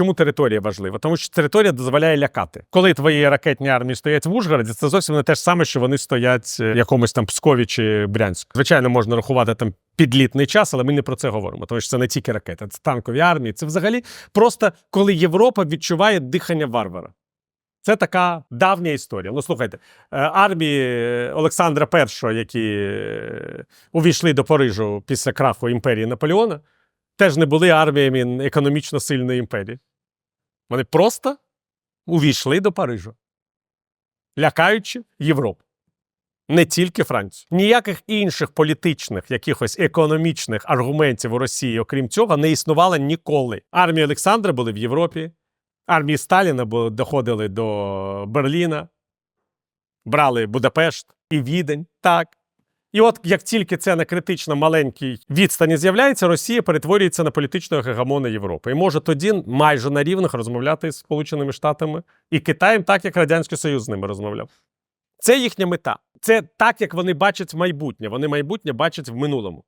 чому територія важлива? Тому що територія дозволяє лякати. Коли твої ракетні армії стоять в Ужгороді, це зовсім не те ж саме, що вони стоять е, в якомусь там Пскові чи Брянську. Звичайно, можна рахувати там підлітний час, але ми не про це говоримо, тому що це не тільки ракети, це танкові армії. Це взагалі просто коли Європа відчуває дихання варвара. Це така давня історія. Ну, слухайте, е, армії Олександра І, які е, увійшли до Парижу після краху імперії Наполеона, теж не були арміями економічно сильної імперії. Вони просто увійшли до Парижу, лякаючи Європу. Не тільки Францію. Ніяких інших політичних, якихось економічних аргументів у Росії, окрім цього, не існувало ніколи. Армії Олександра були в Європі, армії Сталіна були, доходили до Берліна, брали Будапешт і Відень. Так. І от як тільки це на критично маленькій відстані з'являється, Росія перетворюється на політичного гегемона Європи. І може тоді майже на рівних розмовляти з Сполученими Штатами і Китаєм, так як Радянський Союз з ними розмовляв. Це їхня мета. Це так, як вони бачать майбутнє. Вони майбутнє бачать в минулому.